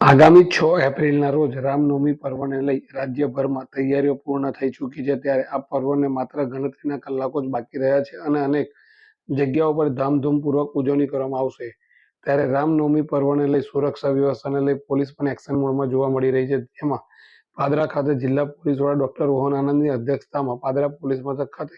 આગામી છ એપ્રિલના રોજ રામનવમી પર્વને લઈ રાજ્યભરમાં તૈયારીઓ પૂર્ણ થઈ ચૂકી છે ત્યારે આ પર્વને માત્ર ગણતરીના કલાકો જ બાકી રહ્યા છે અને અનેક જગ્યાઓ પર ધામધૂમપૂર્વક ઉજવણી કરવામાં આવશે. ત્યારે રામનવમી પર્વને લઈ સુરક્ષા વ્યવસ્થાને લઈ પોલીસ પણ એક્શન મોડમાં જોવા મળી રહી છે. જેમાં પાદરા ખાતે જિલ્લા પોલીસ વડા ડોક્ટર રોહન આનંદની અધ્યક્ષતામાં પાદરા પોલીસ મથક ખાતે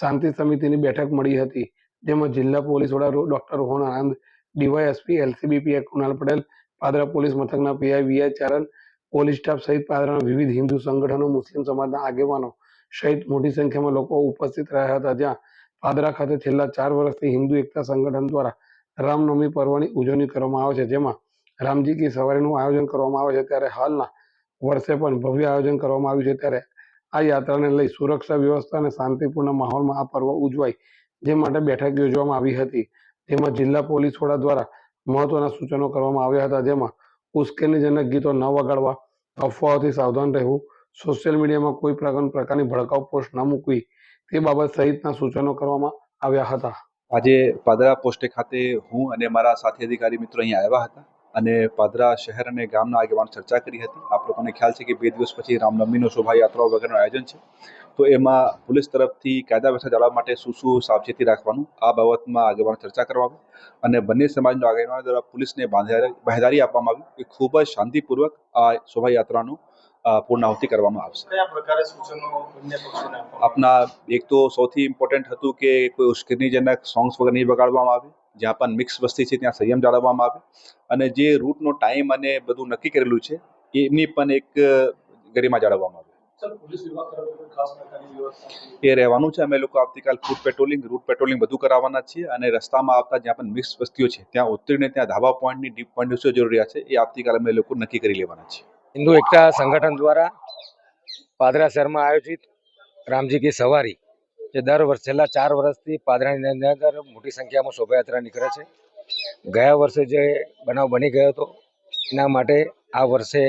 શાંતિ સમિતિની બેઠક મળી હતી. જેમાં જિલ્લા પોલીસ વડા doctor Rohan Anand, DYSP, LCB Kunal Patel Padra police મથકના PI VI Charan, police staff સહિત પાદરાના વિવિધ હિન્દુ સંગઠનો, મુસ્લિમ સમાજના આગેવાનો સહિત મોટી સંખ્યામાં લોકો ઉપસ્થિત રહ્યા હતા. જ્યાં પાદરા ખાતે છેલ્લા ચાર વર્ષથી હિન્દુ એકતા સંગઠન દ્વારા રામનવમી પર્વની ઉજવણી કરવામાં આવે છે. જેમાં રામજી કી સવારીનું આયોજન કરવામાં આવે છે. ત્યારે હાલના વર્ષે પણ ભવ્ય આયોજન કરવામાં આવ્યું છે. ત્યારે આ યાત્રાને લઈ સુરક્ષા, વ્યવસ્થા અને શાંતિપૂર્ણ માહોલમાં આ પર્વ ઉજવાય, જે માટે બેઠક યોજવામાં આવી હતી. જેમાં જિલ્લા પોલીસ વડા દ્વારા મહત્વના સૂચનો કરવામાં આવ્યા હતા, જેમાં ઉશ્કેરણીજનક ગીતો ન વગાડવા, અફવાઓથી સાવધાન રહેવું, સોશિયલ મીડિયામાં કોઈ પ્રકાર- પ્રકારની ભડકાઉ પોસ્ટ ન મૂકવી, તે બાબત સહિતના સૂચનો કરવામાં આવ્યા હતા. આજે પાદરા પોસ્ટે ખાતે હું અને મારા સાથી અધિકારી મિત્રો અહીંયા આવ્યા હતા. અને પાદરા શહેર અને ગામના આગેવાનો ચર્ચા કરી હતી. આપ લોકોને ખ્યાલ છે કે બે દિવસ પછી રામનવમીનો શોભાયાત્રાઓ વગેરેનું આયોજન છે. તો એમાં પોલીસ તરફથી કાયદા વ્યવસ્થા જાળવવા માટે શું શું સાવચેતી રાખવાનું આ બાબતમાં આગેવાનો ચર્ચા કરવામાં આવી અને બંને સમાજના આગેવાનો દ્વારા પોલીસને બાંહેધારી આપવામાં આવી કે ખૂબ જ શાંતિપૂર્વક આ શોભાયાત્રાનું પૂર્ણાહુતિ કરવામાં આવશે. આપના એક તો સૌથી ઇમ્પોર્ટન્ટ હતું કે કોઈ ઉશ્કેરણીજનક સોંગ્સ વગર નહીં વગાડવામાં આવે. જ્યાં પણ મિક્સ વસ્તી છે ત્યાં સંયમ જાળવવામાં આવે. અને જે રૂટનો ટાઈમ અને બધું નક્કી કરેલું છે એમની પણ એક ગરિમા જાળવવામાં આવે. સર પોલીસ વિભાગ તરફથી કોઈ ખાસ પ્રકારની વ્યવસ્થા એ રહેવાનું છે. અમે લોકો આવતીકાલ ફૂડ પેટ્રોલિંગ રૂટ પેટ્રોલિંગ બધું કરાવવાના છીએ અને રસ્તામાં આવતા જ્યાં પણ મિક્સ વસ્તીઓ છે ત્યાં ઉતરીને ત્યાં ધાબા પોઈન્ટની ડીપ પોઈન્ટ જરૂરિયાત છે એ આવતીકાલ અમે લોકો નક્કી કરી લેવાના છીએ. હિન્દુ એકતા સંગઠન દ્વારા પાદરા શહેરમાં આયોજિત રામજી કી સવારી જે દર વર્ષ, છેલ્લા ચાર વર્ષથી પાદરાની અંદર મોટી સંખ્યામાં શોભાયાત્રા નીકળે છે. ગયા વર્ષે જે બનાવ બની ગયો હતો, એના માટે આ વર્ષે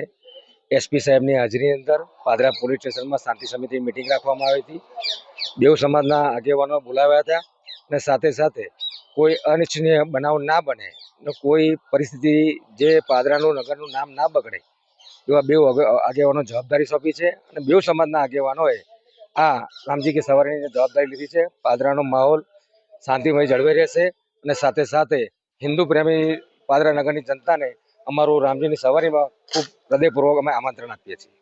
એસપી સાહેબની હાજરી અંદર પાદરા પોલીસ સ્ટેશનમાં શાંતિ સમિતિ મિટિંગ રાખવામાં આવી હતી. બેઉ સમાજના આગેવાનો બોલાવ્યા હતા અને સાથે સાથે કોઈ અનિચ્છનીય બનાવ ના બને અને કોઈ પરિસ્થિતિ જે પાદરાનું નગરનું નામ ના બગડે, એવા બે આગેવાનો જવાબદારી સોંપી છે અને બેઉ સમાજના આગેવાનોએ આ રામજી કે સવારીની જવાબદારી લીધી છે, પાદરાનો માહોલ શાંતિમય જળવાઈ રહેશે અને સાથે સાથે હિન્દુ પ્રેમી પાદરા નગરની જનતાને અમારું રામજીની સવારીમાં ખૂબ હૃદયપૂર્વક અમે આમંત્રણ આપીએ છીએ.